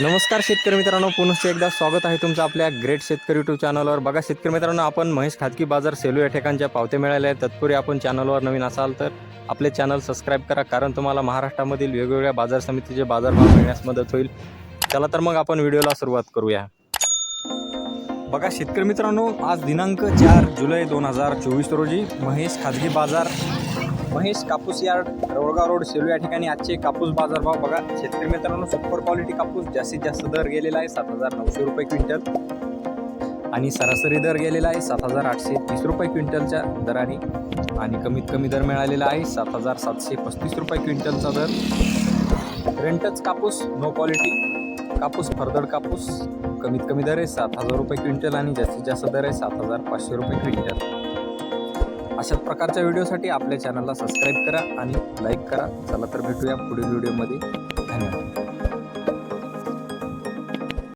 नमस्कार शेतकरी मित्रांनो पुनश्च एकदा स्वागत आहे तुमचं आपल्या ग्रेट शेतकरी यूट्यूब चॅनलवर. बघा शेतकरी मित्रांनो आपण महेश खाजगी बाजार सेलू या ठिकाणच्या पावत्या मिळाल्या आहेत. तत्पूर्वी आपण चॅनलवर नवीन असाल तर आपले चॅनल सबस्क्राईब करा कारण तुम्हाला महाराष्ट्रामधील वेगवेगळ्या बाजार समितीचे बाजारभाव मिळण्यास मदत होईल. चला तर मग आपण व्हिडिओला सुरुवात करूया. बघा शेतकरी मित्रांनो आज दिनांक चार जुलै दोन हजार चोवीस रोजी महेश खाजगी बाजार महेश कापूस यार्ड रोडगाव रोड सेलू या ठिकाणी आजचे कापूस बाजारभाव बघा. शेतकरी मित्रांनो सुपर क्वालिटी कापूस जास्तीत जास्त दर गेलेला आहे सात हजार नऊशे रुपये क्विंटल. आणि सरासरी दर गेलेला आहे सात हजार आठशे तीस रुपये क्विंटलच्या दराने. आणि कमीत कमी दर मिळालेला आहे सात हजार सातशे पस्तीस रुपये क्विंटलचा दर. रेंटच कापूस नो क्वालिटी कापूस फरदड कापूस कमीत कमी दर आहे सात हजार रुपये क्विंटल आणि जास्तीत जास्त दर आहे सात हजार पाचशे रुपये क्विंटल. अशाच प्रकारच्या व्हिडिओसाठी आपल्या चॅनलला सबस्क्राईब करा आणि लाईक करा. चला तर भेटूया पुढील व्हिडिओमध्ये.